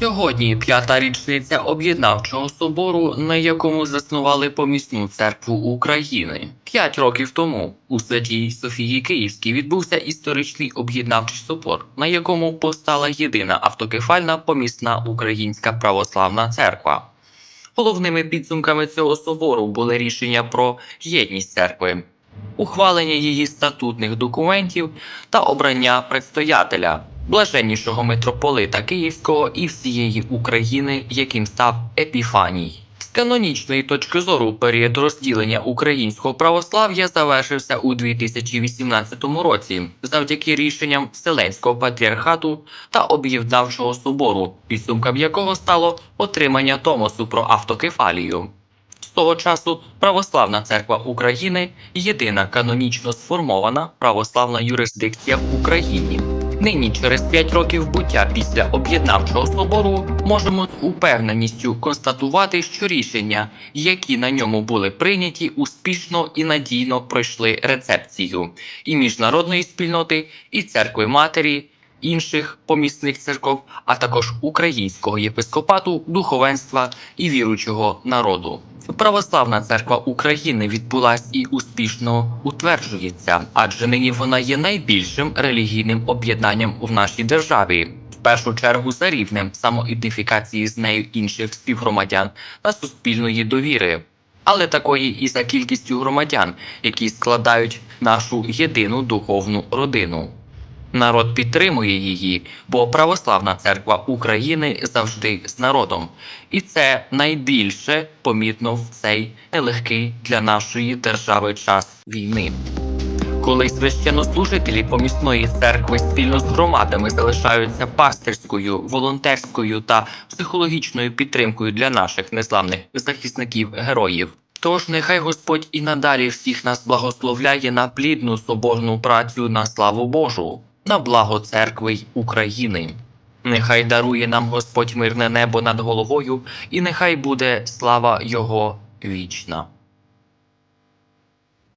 Сьогодні п'ята річниця об'єднавчого собору, на якому заснували помісну церкву України. П'ять років тому у Святій Софії Київській відбувся історичний об'єднавчий собор, на якому постала єдина автокефальна помісна українська православна церква. Головними підсумками цього собору були рішення про єдність церкви, ухвалення її статутних документів та обрання предстоятеля, блаженнішого митрополита Київського і всієї України, яким став Епіфаній. З канонічної точки зору період розділення українського православ'я завершився у 2018 році завдяки рішенням Вселенського патріархату та об'єднавчого собору, підсумком якого стало отримання Томосу про автокефалію. З того часу Православна Церква України єдина канонічно сформована православна юрисдикція в Україні. Нині, через 5 років буття після об'єднавчого собору, можемо з упевненістю констатувати, що рішення, які на ньому були прийняті, успішно і надійно пройшли рецепцію і міжнародної спільноти, і церкви матері, інших помісних церков, а також українського єпископату, духовенства і віруючого народу. Православна церква України відбулась і успішно утверджується, адже нині вона є найбільшим релігійним об'єднанням в нашій державі. В першу чергу за рівнем самоідентифікації з нею інших співгромадян та суспільної довіри, але такої і за кількістю громадян, які складають нашу єдину духовну родину. Народ підтримує її, бо православна церква України завжди з народом, і це найбільше помітно в цей нелегкий для нашої держави час війни. Коли священнослужителі помісної церкви спільно з громадами залишаються пастирською, волонтерською та психологічною підтримкою для наших незламних захисників героїв. Тож нехай Господь і надалі всіх нас благословляє на плідну соборну працю на славу Божу, на благо церкви й України. Нехай дарує нам Господь мирне небо над головою, і нехай буде слава Його вічна.